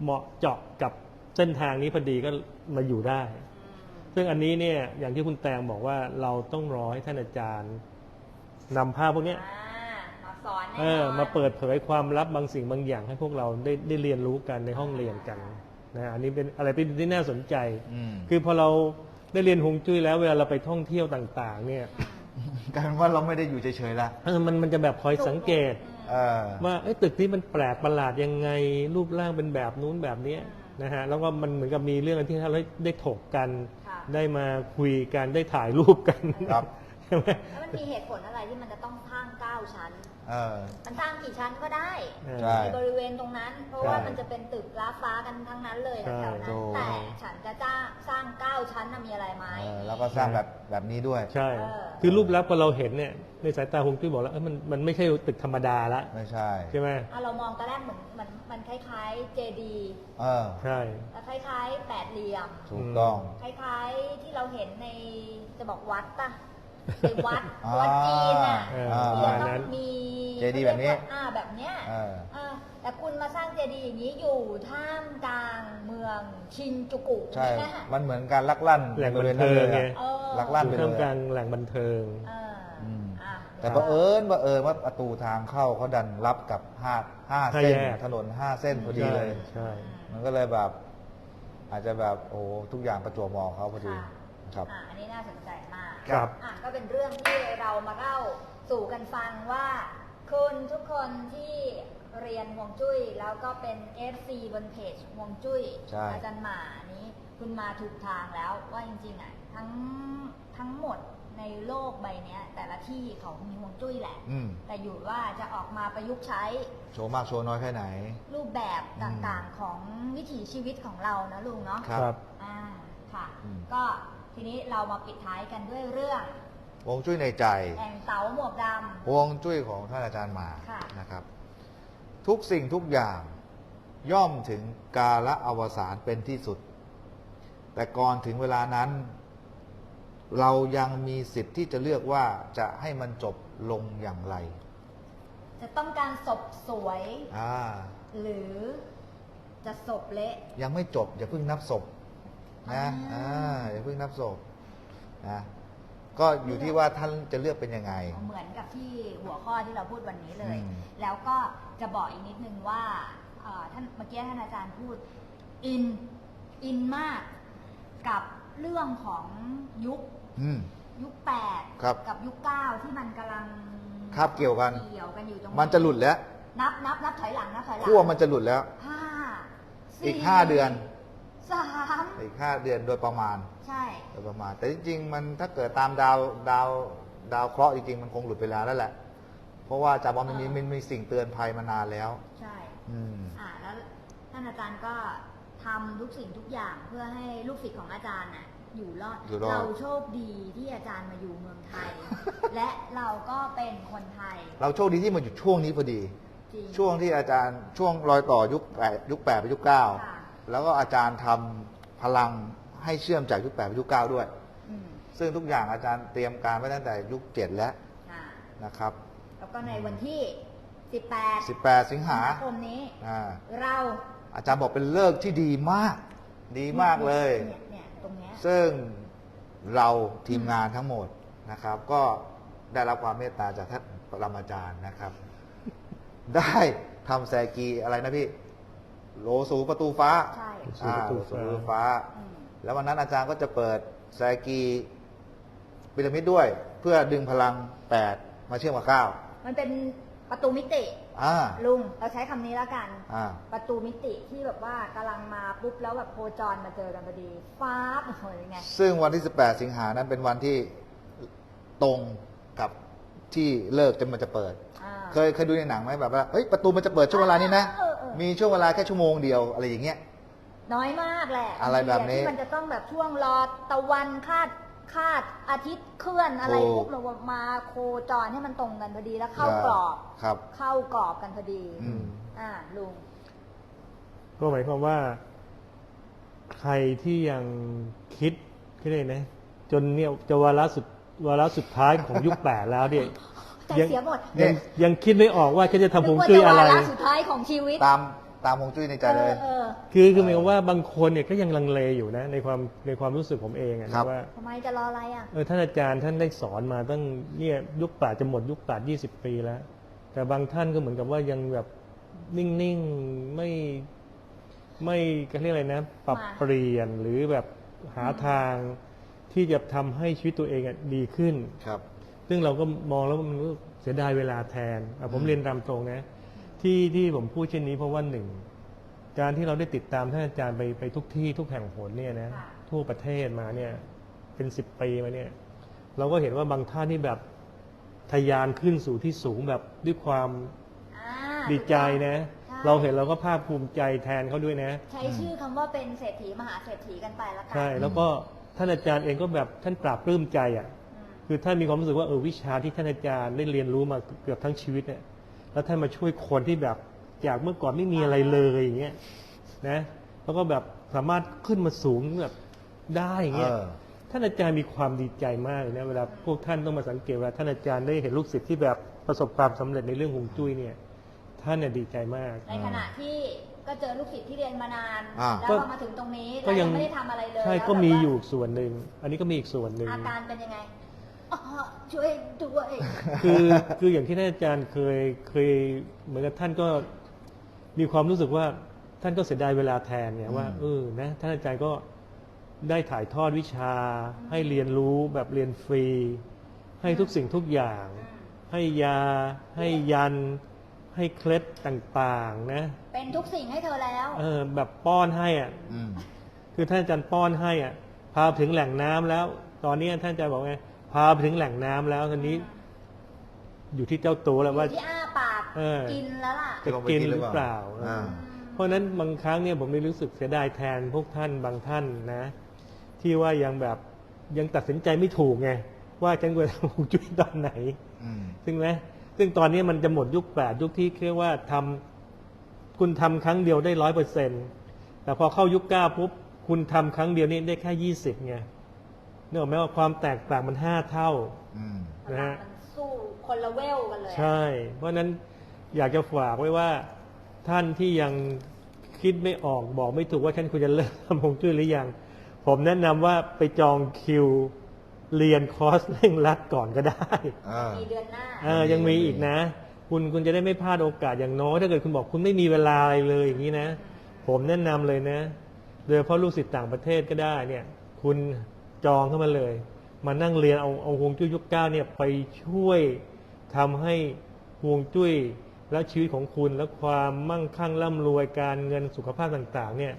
Speaker 3: เหมาะเจาะกับ เส้นทางนี้พอดีก็มาอยู่ได้ ซึ่งอันนี้เนี่ยอย่างที่คุณแตงบอกว่าเราต้องรอให้ท่านอาจารย์นำภาพพวกเนี้ย
Speaker 2: อ่ามาสอนแน่น
Speaker 3: เออ
Speaker 2: อน
Speaker 3: มาเปิดเผยความลับบางสิ่งบางอย่างให้พวกเราได้ได้เรียนรู้กันในห้องเรียนกันนะอันนี้เป็นอะไรที่ที่น่าสนใจ
Speaker 1: อืม
Speaker 3: คือพอเราได้เรียนฮวงจุ้ยแล้วเวลาเราไปท่องเที่ยวต่าง ๆ เนี่ย
Speaker 1: กลายเป็นว่าเราไม่ได้อยู่เฉยๆละ
Speaker 3: เออมันมันจะแบบคอยสังเกต
Speaker 1: เออ
Speaker 3: ว่าเอ้ยตึกนี้มันแปลกประหลาดยังไงรูปร่างเป็นแบบนู้นแบบเนี้ย นะฮะแล้วก็มันเหมือนกับมีเรื่องที่เราได้ถกกัน
Speaker 2: ค่ะ
Speaker 3: ได้มาคุยกันได้ถ่ายรูปกัน
Speaker 1: ครับ
Speaker 3: ใช่ไหม
Speaker 2: แล้วมันมีเหตุผลอะไรที่มันจะต้องสร้างเก้าชั้น
Speaker 1: เออ
Speaker 2: มันสร้างกี่ชั้นก็ได้
Speaker 3: เออ
Speaker 1: ใช่
Speaker 2: ในบริเวณตรงนั้น เพราะว่า
Speaker 1: ใช่
Speaker 2: มันจะเป็นตึกล้าฟ้ากันทั้งนั้นเลย
Speaker 3: ใช่
Speaker 2: แถวๆนั้
Speaker 1: ถู
Speaker 2: น
Speaker 1: ก
Speaker 2: แต่ฉันจะจ้างสร้างเก้าชั้นน่ะมีอะไรไหม
Speaker 1: เออแล้วก็สร้างแบบแบบนี้ด้วย
Speaker 3: ใช่
Speaker 2: เออ
Speaker 3: คือรูปลักษณ์พอเราเห็นเนี่ย ในสายตาฮวงจุ้ยบอกแล้วเอ้ยมันมันไม่ใช่ตึกธรรมดาละ
Speaker 1: ไม่ใช่
Speaker 3: ใช่ไหม
Speaker 2: อะเรามองตอนแรกเหมือนมันมันคล้ายๆเจดีย์
Speaker 1: เออ
Speaker 3: ใช่
Speaker 2: คล้ายๆแปดเหลี่ยม
Speaker 1: ถูกต้อง
Speaker 2: คล้ายๆที่เราเห็นในจะบอกวัดป่ะ ในวัด
Speaker 1: อ่า
Speaker 2: วัดจีนอะ
Speaker 3: เออ
Speaker 1: อ่า
Speaker 2: ที่
Speaker 3: ประ
Speaker 2: จะ
Speaker 3: มาณ
Speaker 2: ต้อ
Speaker 3: นั้
Speaker 2: ง
Speaker 3: น
Speaker 2: มี
Speaker 1: เจดีย์แบบนี้
Speaker 2: อ่าแบบเนี้ย
Speaker 1: เออ
Speaker 2: อ่าแต่คุณมาสร้างเจดีย์อย่างนี้อยู่ท่ามกลางเมืองชินจูกุ
Speaker 1: ใช่
Speaker 2: นะ
Speaker 1: มันเหมือนการลักลั่น
Speaker 3: แหล่ง
Speaker 1: บริเวณ
Speaker 3: บันเทิง
Speaker 1: นั้นเลย
Speaker 3: ไง
Speaker 1: อะ
Speaker 2: เออ
Speaker 1: ลักลั่น
Speaker 3: อยู่
Speaker 1: ไปเล
Speaker 3: ท่าม
Speaker 1: ย
Speaker 3: กลา
Speaker 1: อะ
Speaker 3: งแหล่งบันเทิง
Speaker 2: อ่า
Speaker 1: อืม
Speaker 2: อะ
Speaker 1: แต่บังเอิญบังเอิญว่าประตูทางเข้าเขาดันรับกับห้าห้า
Speaker 3: ห้า
Speaker 1: เส้น
Speaker 3: แยก
Speaker 1: ถนนห้าเส้นพอดีเลย
Speaker 3: ใช่
Speaker 1: มันก็เลยแบบ อาจจะแบบโอ้โหทุกอย่างประจวบเหมองเขาพอดี
Speaker 2: ค่ะ
Speaker 1: ครับ
Speaker 2: อะอันนี้น่าสนใจมาก
Speaker 3: ครับ
Speaker 2: อะก็เป็นเรื่องที่เรามาเล่าสู่กันฟังว่า คุณทุกคนที่เรียนฮวงจุ้ยแล้วก็เป็น FC บนเพจฮวงจุ้ย
Speaker 1: ใช่
Speaker 2: อาจารย์หมานี้คุณมาถูกทางแล้วว่าจริงๆอะทั้งทั้งหมดในโลกใบเนี้ย แต่ละที่เขามีฮวงจุ้ยแหละ
Speaker 1: อืม
Speaker 2: แต่อยู่ว่าจะออกมาประยุกต์ใช้
Speaker 1: โชว์มากโชว์น้อยแค่ไหน
Speaker 2: รูปแบบต่างๆของวิถีชีวิตของเรานะลุงเนาะ
Speaker 1: ครับ
Speaker 3: ครับ
Speaker 2: อ่าค่ะ
Speaker 1: อืม
Speaker 2: ก็ ทีนี้เรามาปิดท้ายกันด้วยเรื่อง
Speaker 1: วงจุ้ยในใจ
Speaker 2: แองเต๋าหมวกด
Speaker 1: ฮวงจุ้ยของท่านอาจารย์หมา
Speaker 2: ค่ะ
Speaker 1: นะครับ ทุกสิ่งทุกอย่างย่อมถึงกาละอวสานเป็นที่สุด แต่ก่อนถึงเวลานั้น เรายังมีสิทธิ์ที่จะเลือกว่าจะให้มันจบลงอย่างไรำ
Speaker 2: จะต้องการศพสวย
Speaker 1: อ่า
Speaker 2: หรือจะศพเละ
Speaker 1: ยังไม่จบอย่าเพิ่งนับศพ นะ
Speaker 2: อ่า
Speaker 1: อ่าอย่าเพิ่งนับศพนะก็อยู่ที่ว่าท่านจะเลือกเป็นยังไง
Speaker 2: เหมือนกับที่หัวข้อที่เราพูดวันนี้เลย
Speaker 1: อืม
Speaker 2: แล้วก็จะบอกอีกนิดนึงว่าเอ่อท่านเมื่อกี้ท่านอาจารย์พูดอินอินมากกับเรื่องของยุค
Speaker 1: อืม
Speaker 2: ยุคแปด
Speaker 1: ครับ
Speaker 2: กับยุคเก้าที่มันกำลัง
Speaker 1: คาบเกี่ยวกัน
Speaker 2: เกี่ยวกันอยู่ตรง
Speaker 1: มันจะหลุดแล้ว
Speaker 2: นับนับนับถอยหลังนับถอยหลัง
Speaker 1: ขั้วมันจะหลุดแล้ว
Speaker 2: ห้าสี่
Speaker 1: อีกห้าเดือน
Speaker 2: สาม
Speaker 1: อีกห้าเดือนโดยประมาณ
Speaker 2: ใช่
Speaker 1: โดยประมาณ แต่จริงๆมันถ้าเกิดตามดาวดาวดาวเคราะห์จริงๆมันคงหลุดไปแล้วนั่นแหละ เพราะว่าจาบอมมันมีมันมีสิ่งเตือนภัยมานานแล้ว
Speaker 2: ใช่
Speaker 1: อืม
Speaker 2: อ่าแล้วท่านอาจารย์ก็ทำทุกสิ่งทุกอย่างเพื่อให้ลูกศิษย์ของอาจารย์น่ะอยู่รอด
Speaker 1: อยู่รอด
Speaker 2: เราโชคดีที่อาจารย์มาอยู่เมืองไทย และเราก็เป็นคนไทย
Speaker 1: เราโชคดีที่มาอยู่ช่วงนี้พอดี
Speaker 2: จริง
Speaker 1: ช่วงที่อาจารย์ช่วงรอยต่อยุคแปดยุคแปดไปยุคเก้า
Speaker 2: ค่ะ
Speaker 1: แล้วก็อาจารย์ทำพลังให้เชื่อมจากยุคแปดไปยุคเก้าด้วย
Speaker 2: อืม
Speaker 1: ซึ่งทุกอย่างอาจารย์เตรียมการไว้ตั้งแต่ยุคเจ็ดแล้ว
Speaker 2: อ่า
Speaker 1: นะครับ
Speaker 2: แล้วก็ในวันที่ 18
Speaker 1: 18 สิงหา
Speaker 2: คมนี้
Speaker 1: อ่า
Speaker 2: เรา
Speaker 1: อาจารย์บอกเป็นเลิกษ์ที่ดีมาก ดีมากเลย
Speaker 2: เนี่ยเนี่ยตรงเนี้ย
Speaker 1: ซึ่งเราทีมงานทั้งหมดนะครับ ก็ได้รับความเมตตาจากท่านปรมาจารย์นะครับ ได้ทำแซกีอะไรนะพี่ โลสูประตูฟ้า
Speaker 2: ใช่
Speaker 3: สู่ประตู
Speaker 1: อ่าโลสู
Speaker 3: ฟ้า
Speaker 1: ประตูฟ้า
Speaker 2: อืม
Speaker 1: แล้ววันนั้นอาจารย์ก็จะเปิดแซกีพีระมิดด้วย เพื่อดึงพลังแปดมาเชื่อมกับเก้า
Speaker 2: มันเป็นประตูมิติ
Speaker 1: อ่า
Speaker 2: ลุง เราใช้คำนี้แล้วกัน
Speaker 1: อ่า
Speaker 2: ประตูมิติที่แบบว่ากำลังมาปุ๊บแล้วแบบโคจรมาเจอกันพอดีฟ้าบโอ้โหยังไง
Speaker 1: ซึ่งวันที่ 18 สิงหานั้นเป็นวันที่ตรงกับที่เลิกจนมันจะเปิด
Speaker 2: อ่า
Speaker 1: เคยเคยดูในหนังไหมแบบว่าเฮ้ยประตูมันจะเปิดช่วงเวลานี้นะ
Speaker 2: เออเออ
Speaker 1: มีช่วงเวลาแค่ชั่วโมงเดียวอะไรอย่างเงี้ย
Speaker 2: น้อยมากแหละ
Speaker 1: อะไรแบบนี้
Speaker 2: ที่มันจะต้องแบบช่วงรอตะวันคาดคาดอาทิตย์เคลื่อนอะไร
Speaker 1: ถูก
Speaker 2: ปุ๊บเรามาโคจรให้มันตรงกันพอดีแล้วเข้ากรอบ
Speaker 1: ครับ
Speaker 2: เข้ากรอบกันพอดี
Speaker 1: อืม
Speaker 2: อ่าลุง
Speaker 3: ก็หมายความว่า ใครที่ยังคิดคิดเลยนะ จนเนี่ยจะวาระสุดวาระสุดท้ายของยุคแปดแล้วเนี่ย
Speaker 2: ใจ
Speaker 3: ยัง
Speaker 2: เสียหมด
Speaker 3: ยังยังคิดไม่ออกว่าเขาจะทำผง
Speaker 2: นึกว่า
Speaker 3: จุ้ย
Speaker 2: จะ
Speaker 3: อะไร
Speaker 2: วาระสุดท้ายของชีวิต
Speaker 1: ตามตามฮวงจุ้ยในใจเลย
Speaker 2: ออออ
Speaker 3: คือคือหมายความว่าบางคนเนี่ยก็ยังลังเลอยู่นะในความในความรู้สึกผมเองอะ
Speaker 1: ครั
Speaker 3: นะ
Speaker 1: บ
Speaker 3: ว่า
Speaker 2: ทำไมจะรออะไรอะ
Speaker 3: เออท่านอาจารย์ท่านได้สอนมาตั้งเนี่ยยุคป่าจะหมดยุคป่ายี่สิบปีแล้ว แต่บางท่านก็เหมือนกับว่ายังแบบนิ่งๆไม่ไม่ก็เรียกอะไรนะ ปรับ
Speaker 2: มา
Speaker 3: เปลี่ยนหรือแบบหาทางที่จะทำให้ชีวิตตัวเองอะดีขึ้น
Speaker 1: ครับ
Speaker 3: ซึ่งเราก็มองแล้วมันรู้สึกเสียดายเวลาแทนอะผม
Speaker 1: อืม
Speaker 3: เรียนตามตรงนะที่ที่ผมพูดเช่นนี้เพราะว่าหนึ่งการที่เราได้ติดตามท่านอาจารย์ไปไปทุกที่ทุกแห่งหนเนี่ยนะ
Speaker 2: ค่ะ
Speaker 3: ทั่วประเทศมาเนี่ย เป็นสิบปีมาเนี่ย เราก็เห็นว่าบางท่านที่แบบทะยานขึ้นสู่ที่สูงแบบด้วยความ
Speaker 2: อ่า
Speaker 3: ดีใจนะ
Speaker 2: ใช่
Speaker 3: เราเห็นเราก็ภาคภูมิใจแทนเขาด้วยนะ
Speaker 2: ใช้ชื่อคำว่าเป็นเศรษฐีมหาเศรษฐีกันไปแล้วกั
Speaker 3: ใช่แล้วก็ท่านอาจารย์เองก็แบบท่านปราบปลื้มใจอะ
Speaker 2: อืม
Speaker 3: คือท่านมีความรู้สึกว่าเออวิชาที่ท่านอาจารย์ได้เรียนรู้มาเกือบทั้งชีวิตเนี่ย แล้วท่านมาช่วยคนที่แบบจากเมื่อก่อนไม่มีอะไรเลยอย่างเงี้ยนะแล้วก็แบบสามารถขึ้นมาสูงแบบได้อย่างเงี้ย
Speaker 1: เออ
Speaker 3: ท่านอาจารย์มีความดีใจมากเลยนะเวลาพวกท่านต้องมาสังเกตว่าท่านอาจารย์ได้เห็นลูกศิษย์ที่แบบประสบความสำเร็จในเรื่องฮวงจุ้ยเนี่ย ท่านเนี่ยดีใจมาก
Speaker 2: ในขณะที่ก็เจอลูกศิษย์ที่เรียนมานาน
Speaker 1: อ่า
Speaker 2: แล้ว
Speaker 3: ก็
Speaker 2: พอมาถึงตรงนี้
Speaker 3: ก็
Speaker 2: เรา
Speaker 3: ยั
Speaker 2: ยังงไม่ได้ทำอะไรเลย
Speaker 3: ใช่
Speaker 2: แล้ว
Speaker 3: ก็
Speaker 2: แบบ
Speaker 3: มี
Speaker 2: ว่า
Speaker 3: อยู่ส่วนหนึ่งอันนี้ก็มีอีกส่วนหนึ่ง
Speaker 2: อาการเป็นยังไง อ๋อช่วยด้วย
Speaker 3: คือคืออย่างที่ท่านอาจารย์เคยเคยเหมือนกับท่านก็มีความรู้สึกว่าท่านก็เสียดายเวลาแทนเนี่ยว่า
Speaker 1: อืม
Speaker 3: เออนะท่านอาจารย์ก็ได้ถ่ายทอดวิชา ให้เรียนรู้แบบเรียนฟรี ให้ทุกสิ่งทุกอย่าง ให้ยา ให้ยัน ให้เคล็ดต่างๆ นะ
Speaker 2: เป็นทุกสิ่งให้เธอแล้ว
Speaker 3: เออแบบป้อนให้อะ
Speaker 1: อืม
Speaker 3: คือท่านอาจารย์ป้อนให้อะพาไปถึงแหล่งน้ำแล้ว ตอนนี้ท่านอาจารย์บอกไง พาไปถึงแหล่งน้ำแล้วตอนนี้ อยู่ที่เจ้าตัวแล้วว่า
Speaker 2: อยู่ที่อ้าปาก
Speaker 3: เออ
Speaker 2: กินแล้วล่ะ
Speaker 3: จะกินหรือเปล่า
Speaker 1: อ่า
Speaker 3: เพราะฉะนั้นบางครั้งเนี่ยผมเลยรู้สึกเสียดายแทนพวกท่านบางท่านนะ ที่ว่ายังแบบยังตัดสินใจไม่ถูกไงว่าฉันควรทำฮวงจุ้ยตอนไหน
Speaker 1: อืม
Speaker 3: ซึ่งไหมซึ่งตอนนี้มันจะหมดยุคแปดยุคที่เรียกว่าทำคุณทำครั้งเดียวได้ร้อยเปอร์เซ็นแต่พอเข้ายุคเก้าปุ๊บคุณทำครั้งเดียวนี่ได้แค่ยี่สิบไงเนี่ยหรอกไหมว่าความแตกต่างมันห้าเท่า
Speaker 1: อืม
Speaker 3: นะฮะ
Speaker 2: มันสู้คนละเวลกันเลยอะ
Speaker 3: ใช่ เพราะฉะนั้นอยากจะฝากไว้ว่าท่านที่ยังคิดไม่ออกบอกไม่ถูกว่าท่านควรจะเลิกทำฮวงจุ้ยหรือยัง ผมแนะนำว่าไปจองคิวเรียนคอร์สเร่งรัดก่อนก็ได้
Speaker 1: อ่า
Speaker 2: มีเดือนหน้า
Speaker 3: เออยังมีอีกนะ คุณคุณจะได้ไม่พลาดโอกาสอย่างน้อยถ้าเกิดคุณบอกคุณไม่มีเวลาอะไรเลยอย่างนี้นะ ผมแนะนำเลยนะ โดยเฉพาะลูกศิษย์ต่างประเทศก็ได้เนี่ย คุณ จองเข้ามาเลย มานั่งเรียนเอาเอาฮวงจุ้ยยุคเก้าเนี่ยไปช่วยทำให้ฮวงจุ้ยและชีวิตของคุณและความมั่งคั่งร่ำรวยการเงินสุขภาพต่างๆ เนี่ย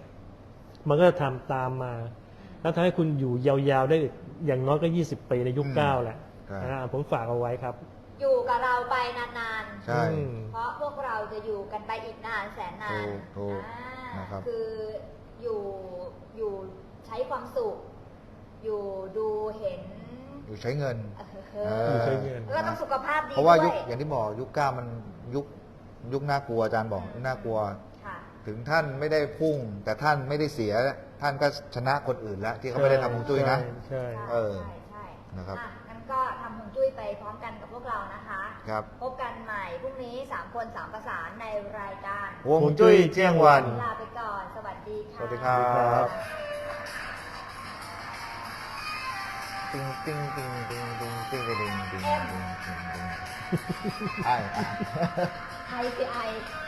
Speaker 3: มันก็จะทำตามมา แล้วทำให้คุณอยู่ยาวๆได้อย่างน้อยก็ 20 ปีในยุค
Speaker 1: อืม
Speaker 3: เก้าแหละ
Speaker 1: ครับ
Speaker 3: อ่าผมฝากเอาไว้ครับ
Speaker 2: อยู่กับเราไปนาน
Speaker 1: ใช่
Speaker 3: อืม
Speaker 2: ๆเพราะพวกเราจะอยู่กันไปอีกนานแสนนาน
Speaker 1: ถูกถูก
Speaker 2: อ่า
Speaker 1: นะครับ
Speaker 2: คืออยู่อยู่ใช้ความสุข อยู่ดูเห็น
Speaker 1: อยู่ใช้เงิน
Speaker 2: เอ
Speaker 3: อยู่
Speaker 2: อ
Speaker 3: ใช้เงิน
Speaker 2: แล้วก็ต้องสุขภาพดี
Speaker 1: เพราะว่า
Speaker 2: ด้
Speaker 1: ยุ
Speaker 2: ว
Speaker 1: ค
Speaker 2: ย
Speaker 1: อย่างที่บอกยุคเก้ามันยุคยุคน่ากลัวอาจารย์บอก
Speaker 2: อืม
Speaker 1: น่ากลัว
Speaker 2: ค่ะ
Speaker 1: ถึงท่านไม่ได้พุ่ง แต่ท่านไม่ได้เสีย ท่านก็ชนะคนอื่นแล้ว ที่เขาไม่ได้ทำฮวงจุ้ยนะ
Speaker 3: ใช่
Speaker 1: เออ
Speaker 2: ใช่ใช่
Speaker 1: นะครับ
Speaker 2: อ่งั้นก็ทำฮวงจุ้ยไปพร้อมกันกับพวกเรานะคะ
Speaker 1: ครับ
Speaker 2: พบกันใหม่พรุ่งนี้ 3 คน 3 ประสานในรายการ
Speaker 1: ฮวงจุ้ยเจียงวัน
Speaker 2: ลาไปก่อน สวัสดีค่ะ
Speaker 1: สวัสดีครับติ้ งติ้งติ้งติ้งติ้งติ้งติ้งติ้